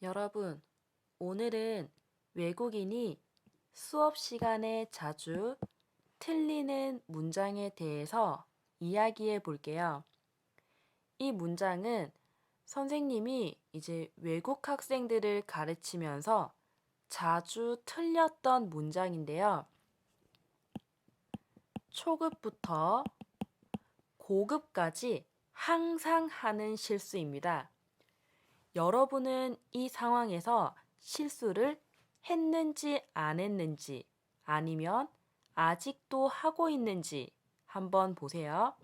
여러분, 오늘은 외국인이 수업 시간에 자주 틀리는 문장에 대해서 이야기해 볼게요. 이 문장은 선생님이 이제 외국 학생들을 가르치면서 자주 틀렸던 문장인데요. 초급부터 고급까지 항상 하는 실수입니다. 여러분은 이 상황에서 실수를 했는지 안 했는지 아니면 아직도 하고 있는지 한번 보세요.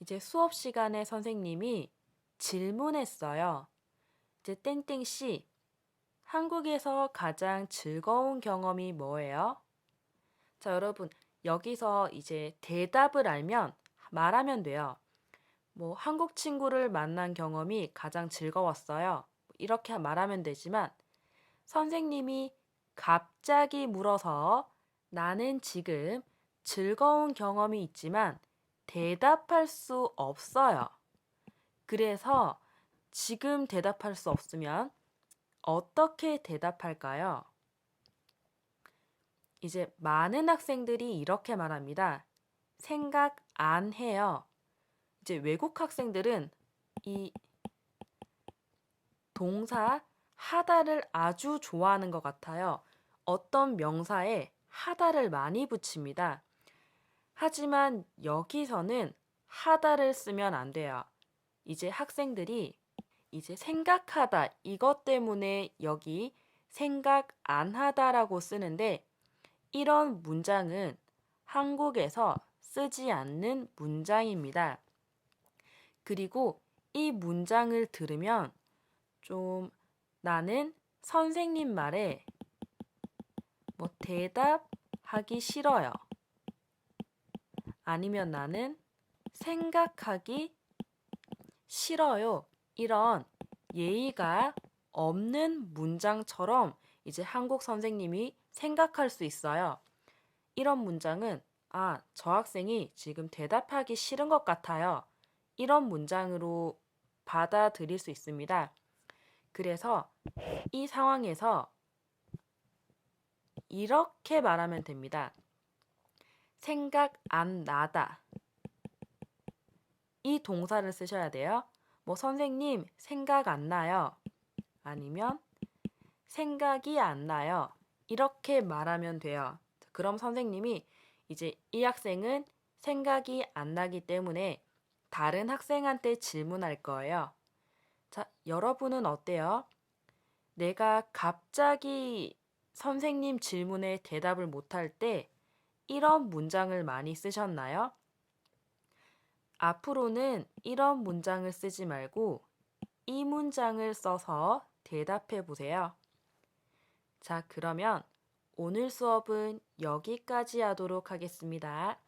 이제 수업 시간에 선생님이 질문했어요. 이제 땡땡 씨, 한국에서 가장 즐거운 경험이 뭐예요? 자, 여러분, 여기서 이제 대답을 알면 말하면 돼요. 뭐, 한국 친구를 만난 경험이 가장 즐거웠어요. 이렇게 말하면 되지만, 선생님이 갑자기 물어서 나는 지금 즐거운 경험이 있지만 대답할 수 없어요. 그래서 지금 대답할 수 없으면 어떻게 대답할까요? 이제 많은 학생들이 이렇게 말합니다. 생각 안 해요. 이제 외국 학생들은 이 동사 하다를 아주 좋아하는 것 같아요. 어떤 명사에 하다를 많이 붙입니다. 하지만 여기서는 하다를 쓰면 안 돼요. 이제 학생들이 이제 생각하다 이것 때문에 여기 생각 안 하다라고 쓰는데 이런 문장은 한국에서 쓰지 않는 문장입니다. 그리고 이 문장을 들으면 좀 나는 선생님 말에 뭐 대답하기 싫어요. 아니면 나는 생각하기 싫어요. 이런 예의가 없는 문장처럼 이제 한국 선생님이 생각할 수 있어요. 이런 문장은 아, 저 학생이 지금 대답하기 싫은 것 같아요. 이런 문장으로 받아들일 수 있습니다. 그래서 이 상황에서 이렇게 말하면 됩니다. 생각 안 나다. 이 동사를 쓰셔야 돼요. 뭐 선생님 생각 안 나요. 아니면 생각이 안 나요. 이렇게 말하면 돼요. 그럼 선생님이 이제 이 학생은 생각이 안 나기 때문에 다른 학생한테 질문할 거예요. 자, 여러분은 어때요? 내가 갑자기 선생님 질문에 대답을 못할 때 이런 문장을 많이 쓰셨나요? 앞으로는 이런 문장을 쓰지 말고 이 문장을 써서 대답해 보세요. 자, 그러면 오늘 수업은 여기까지 하도록 하겠습니다.